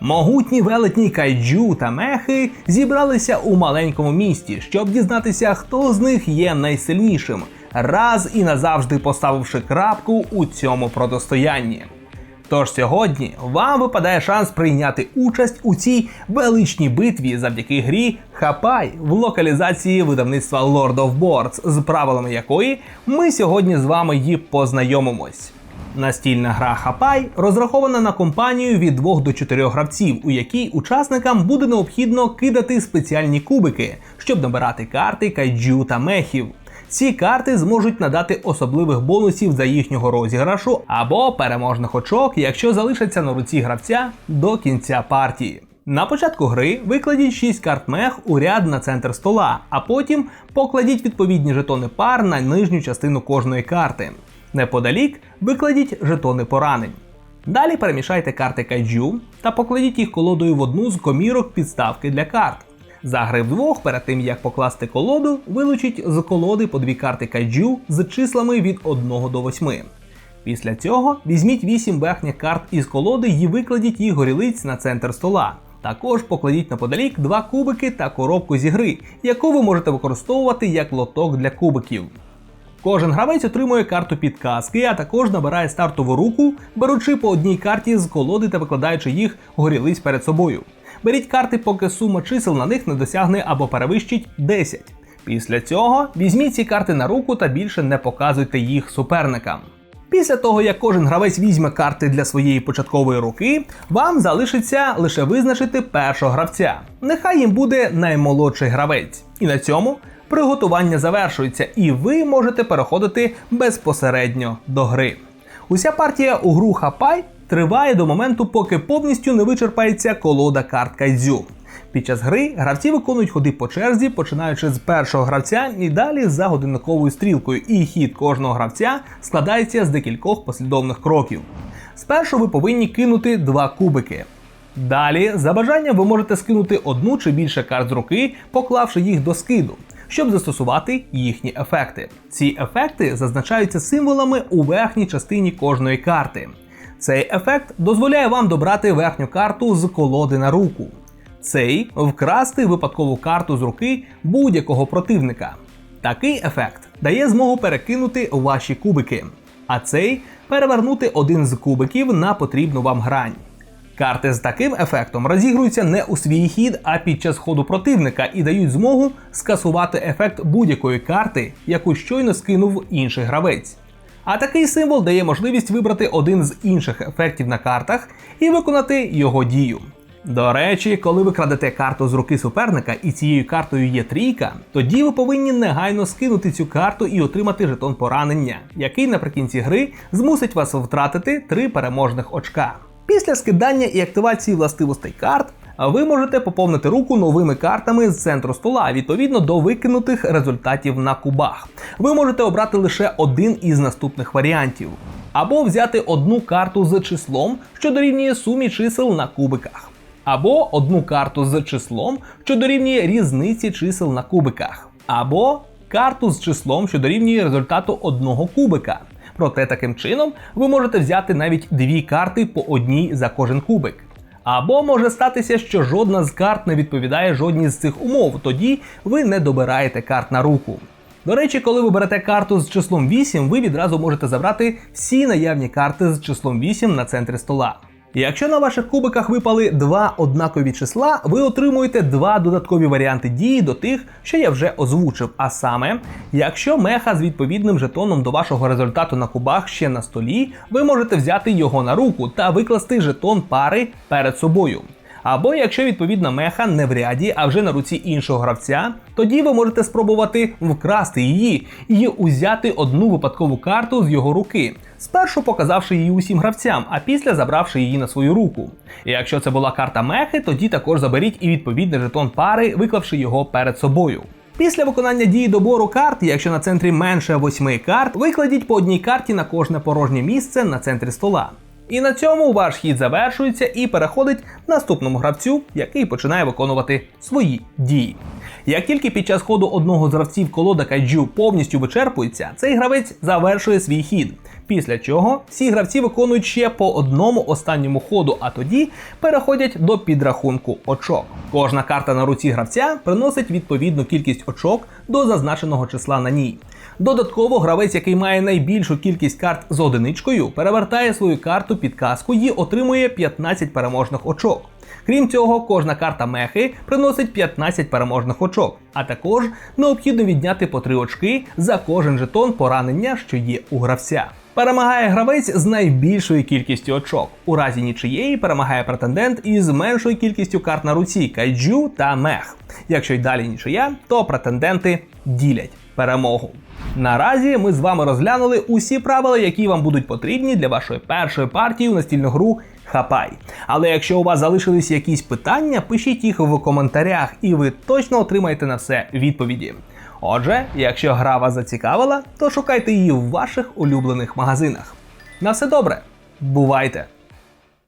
Могутні велетні кайджу та мехи зібралися у маленькому місті, щоб дізнатися, хто з них є найсильнішим, раз і назавжди поставивши крапку у цьому протистоянні. Тож сьогодні вам випадає шанс прийняти участь у цій величній битві завдяки грі Хапай в локалізації видавництва Lord of Boards, з правилами якої ми сьогодні з вами її познайомимось. Настільна гра Хапай розрахована на компанію від 2 до 4 гравців, у якій учасникам буде необхідно кидати спеціальні кубики, щоб набирати карти кайджу та мехів. Ці карти зможуть надати особливих бонусів за їхнього розіграшу або переможних очок, якщо залишаться на руці гравця до кінця партії. На початку гри викладіть 6 карт мех у ряд на центр стола, а потім покладіть відповідні жетони пар на нижню частину кожної карти. Неподалік викладіть жетони поранень. Далі перемішайте карти кайджу та покладіть їх колодою в одну з комірок підставки для карт. За гри вдвох, перед тим як покласти колоду, вилучіть з колоди по дві карти кайджу з числами від 1 до 8. Після цього візьміть 8 верхніх карт із колоди і викладіть їх горілиць на центр стола. Також покладіть наподалік два кубики та коробку зі гри, яку ви можете використовувати як лоток для кубиків. Кожен гравець отримує карту підказки, а також набирає стартову руку, беручи по одній карті з колоди та викладаючи їх горілиць перед собою. Беріть карти, поки сума чисел на них не досягне або перевищить 10. Після цього візьміть ці карти на руку та більше не показуйте їх суперникам. Після того, як кожен гравець візьме карти для своєї початкової руки, вам залишиться лише визначити першого гравця. Нехай їм буде наймолодший гравець. І на цьому приготування завершується, і ви можете переходити безпосередньо до гри. Уся партія у гру Хапай триває до моменту, поки повністю не вичерпається колода карт кайдзю. Під час гри гравці виконують ходи по черзі, починаючи з першого гравця і далі за годинниковою стрілкою, і хід кожного гравця складається з декількох послідовних кроків. Спершу ви повинні кинути два кубики. Далі, за бажанням, ви можете скинути одну чи більше карт з руки, поклавши їх до скиду, щоб застосувати їхні ефекти. Ці ефекти зазначаються символами у верхній частині кожної карти. Цей ефект дозволяє вам добрати верхню карту з колоди на руку. Цей вкрасти випадкову карту з руки будь-якого противника. Такий ефект дає змогу перекинути ваші кубики, а цей перевернути один з кубиків на потрібну вам грань. Карти з таким ефектом розігруються не у свій хід, а під час ходу противника і дають змогу скасувати ефект будь-якої карти, яку щойно скинув інший гравець. А такий символ дає можливість вибрати один з інших ефектів на картах і виконати його дію. До речі, коли ви крадете карту з руки суперника і цією картою є трійка, тоді ви повинні негайно скинути цю карту і отримати жетон поранення, який наприкінці гри змусить вас втратити три переможних очка. Після скидання і активації властивостей карт ви можете поповнити руку новими картами з центру стола відповідно до викинутих результатів на кубах. Ви можете обрати лише один із наступних варіантів. Або взяти одну карту з числом, що дорівнює сумі чисел на кубиках. Або одну карту з числом, що дорівнює різниці чисел на кубиках. Або карту з числом, що дорівнює результату одного кубика. Проте таким чином ви можете взяти навіть дві карти по одній за кожен кубик. Або може статися, що жодна з карт не відповідає жодній з цих умов, тоді ви не добираєте карт на руку. До речі, коли ви берете карту з числом 8, ви відразу можете забрати всі наявні карти з числом 8 на центрі стола. Якщо на ваших кубиках випали два однакові числа, ви отримуєте два додаткові варіанти дії до тих, що я вже озвучив. А саме, якщо меха з відповідним жетоном до вашого результату на кубах ще на столі, ви можете взяти його на руку та викласти жетон пари перед собою. Або якщо відповідна меха не в ряді, а вже на руці іншого гравця, тоді ви можете спробувати вкрасти її і узяти одну випадкову карту з його руки, спершу показавши її усім гравцям, а після забравши її на свою руку. І якщо це була карта мехи, тоді також заберіть і відповідний жетон пари, виклавши його перед собою. Після виконання дії добору карт, якщо на центрі менше 8 карт, викладіть по одній карті на кожне порожнє місце на центрі стола. І на цьому ваш хід завершується і переходить наступному гравцю, який починає виконувати свої дії. Як тільки під час ходу одного з гравців колода кайджу повністю вичерпується, цей гравець завершує свій хід. Після чого всі гравці виконують ще по одному останньому ходу, а тоді переходять до підрахунку очок. Кожна карта на руці гравця приносить відповідну кількість очок до зазначеного числа на ній. Додатково гравець, який має найбільшу кількість карт з одиничкою, перевертає свою карту під казку і отримує 15 переможних очок. Крім цього, кожна карта мехи приносить 15 переможних очок, а також необхідно відняти по 3 очки за кожен жетон поранення, що є у гравця. Перемагає гравець з найбільшою кількістю очок. У разі нічиєї перемагає претендент із меншою кількістю карт на руці кайджу та мех. Якщо й далі нічия, то претенденти ділять перемогу. Наразі ми з вами розглянули усі правила, які вам будуть потрібні для вашої першої партії у настільну гру Хапай. Але якщо у вас залишились якісь питання, пишіть їх в коментарях, і ви точно отримаєте на все відповіді. Отже, якщо гра вас зацікавила, то шукайте її в ваших улюблених магазинах. На все добре, бувайте!